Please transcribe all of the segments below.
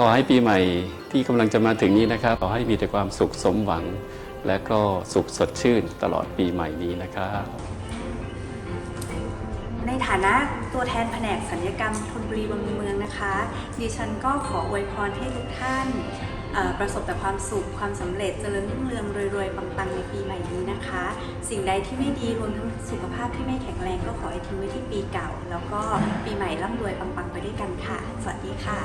ขอให้ปีใหม่ที่กำลังจะมาถึงนี้นะครับ ขอให้มีแต่ความสุขสมหวัง และก็สุขสดชื่นตลอดปีใหม่นี้นะครับในฐานะตัวแทนแผนกสัญญกรรมธนบุรีบำรุงเมืองนะคะ ดิฉันก็ขออวยพรให้ทุกท่านประสบแต่ความสุขความสำเร็จเจริญรุ่งเรืองรวยๆปังๆในปีใหม่นี้นะคะ สิ่งใดที่ไม่ดีรวมทั้งสุขภาพที่ไม่แข็งแรงก็ขอให้ทิ้งไว้ที่ปีเก่า แล้วก็ปีใหม่ร่ำรวยปังๆไปด้วยกันค่ะ สวัสดีค่ะ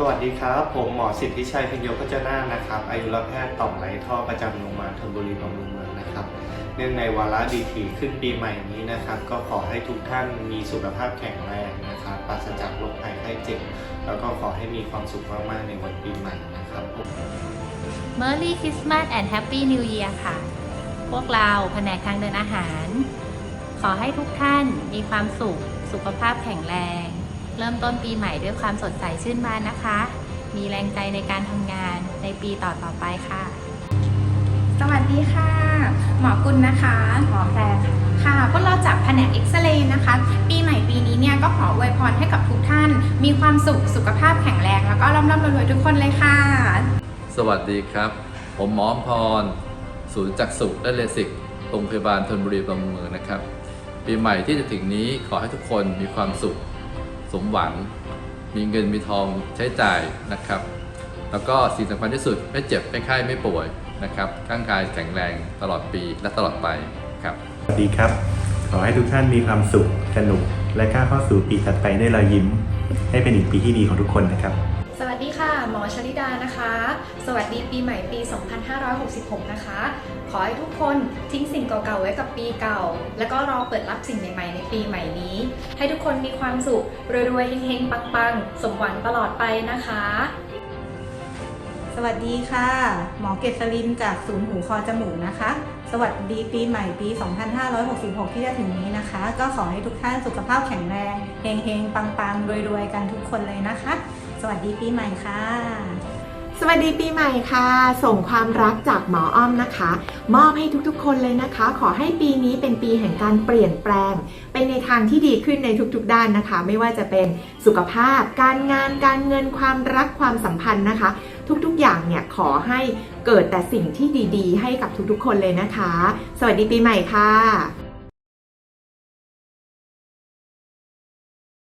สวัสดีครับ ผมหมอสิทธิชัยพิญโยพจนานะครับอายุรแพทย์ต่อมไรท่อประจำโรงพยาบาลธนบุรีบำรุงเมืองนะครับ เนื่องในวาระดีถีขึ้นปีใหม่นี้นะครับ ก็ขอให้ทุกท่านมีสุขภาพแข็งแรงนะครับปราศจากโรคภัยไข้เจ็บแล้วก็ขอให้มีความสุขมากๆในวันปีใหม่นะครับผม Merry Christmas and Happy New Year ค่ะ พวกเราแผนกทางเดินอาหาร ขอให้ทุกท่านมีความสุขสุขภาพแข็งแรง เริ่มต้นปีใหม่ด้วยความสดใสชื่นบานนะคะ มีแรงใจในการทำงานในปีต่อๆไปค่ะ สวัสดีค่ะ หมอกุลนะคะหมอแพรค่ะพวกเราจากแผนกเอ็กซเรย์นะคะ ปีใหม่ปีนี้เนี่ยก็ขออวยพรให้กับทุกท่าน มีความสุขสุขภาพแข็งแรงแล้วก็ร่ำร่ำรวยๆทุกคนเลยค่ะ สวัสดีครับ ผมหมออมพร ศูนย์จักษุและเลสิกโรงพยาบาลธนบุรีบำรุงเมืองนะครับ ปีใหม่ที่จะถึงนี้ขอให้ทุกคนมีความสุข สมหวัง มีเงินมีทองใช้จ่ายนะครับ แล้วก็สิ่งสำคัญที่สุดไม่เจ็บไม่ไข้ไม่ป่วยนะครับร่างกายแข็งแรงตลอดปีและตลอดไปครับสวัสดีครับ ขอให้ทุกท่านมีความสุขสนุก และก้าวเข้าสู่ปีถัดไปด้วยรอยยิ้ม ให้เป็นอีกปีที่ดีของทุกคนนะครับ หมอชลิดานะคะ สวัสดีปีใหม่ปี 2566 นะคะ ขอให้ทุกคนทิ้งสิ่งเก่าๆไว้กับปีเก่า แล้วก็รอเปิดรับสิ่งใหม่ๆ ในปีใหม่นี้ ให้ทุกคนมีความสุขรวยๆเฮงๆปังๆ สมหวังตลอดไปนะคะ สวัสดีค่ะ หมอเกษรินจากศูนย์หูคอจมูกนะคะ สวัสดีปีใหม่ปี 2566 ที่จะถึงนี้นะคะ ก็ขอให้ทุกท่านสุขภาพแข็งแรงเฮงๆปังๆรวยๆกันทุกคนเลยนะคะ สวัสดีปีใหม่ค่ะ สวัสดีปีใหม่ค่ะ ส่งความรักจากหมออ้อมนะคะ มอบให้ทุกๆ คนเลยนะคะ ขอให้ปีนี้เป็นปีแห่งการเปลี่ยนแปลงไปในทางที่ดีขึ้นในทุกๆ ด้านนะคะ ไม่ว่าจะเป็นสุขภาพ การงาน การเงิน ความรัก ความสัมพันธ์นะคะ ทุกๆ อย่างเนี่ยขอให้เกิดแต่สิ่งที่ดีๆ ให้กับทุกๆ คนเลยนะคะ สวัสดีปีใหม่ค่ะ